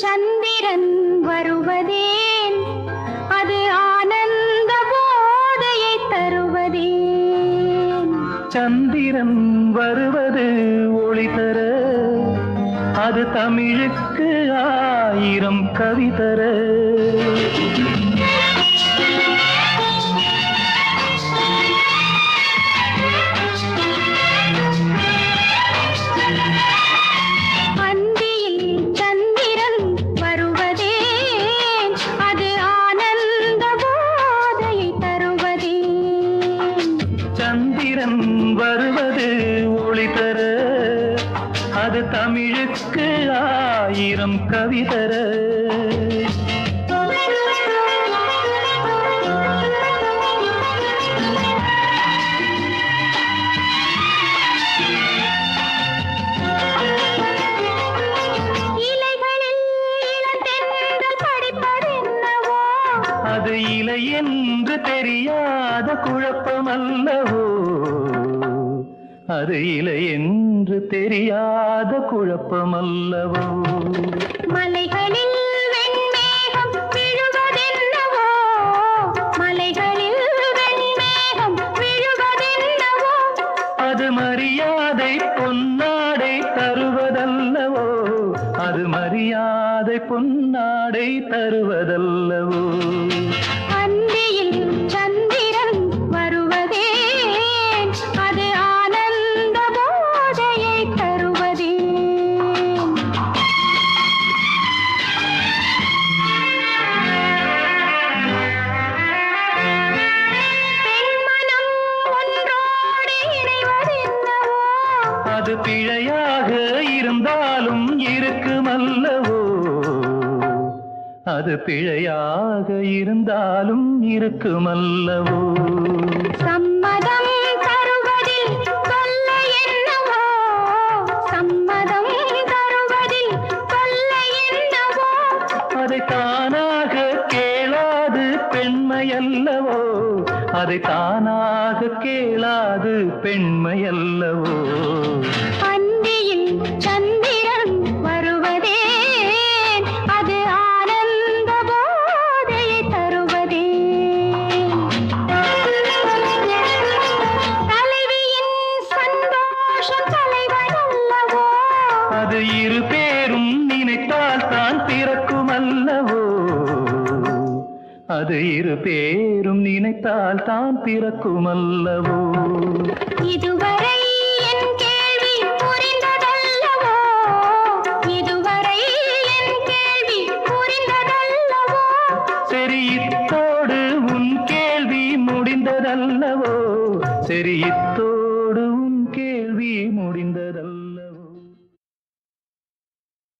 சந்திரன் வருவதேன் அது ஆனந்த போதையை தருவதேன். சந்திரன் வருவது ஒளி தர அது தமிழுக்கு ஆயிரம் கவி தர. வருவது ஒளி தர. அது தமிழுக்கு ஆயிரம் கவி தர. அது இலை என்று தெரியாத குழப்பமல்லவோ அது இலை என்று தெரியாத வெண்மேகம் விழுவதென்னவோ? மலைகளில் அது மரியாதை பொன்னாடை தருவதல்லவோ? அது மரியாதை பொன்னாடை தருவதல்லவோ? அது பிழையாக இருந்தாலும் இருக்குமல்லவோ? அது பிழையாக இருந்தாலும் இருக்குமல்லவோ? சம்மதம் தருவதில் தொல்லை என்னவோ? சம்மதம் தருவதில் தொல்லை என்னவோ? அதை தானாக கேளாது பெண்மையல்லவோ? அதை தானாக கேளாது பெண்மையல்லவோ? பேரும் நினைத்தால் தான் பிறக்குமல்லவோ? அது இரு பேரும் நினைத்தால் தான் கேள்வி புரிந்ததல்லவோ? இதுவரை சரி இத்தோடு உன் கேள்வி முடிந்ததல்லவோ?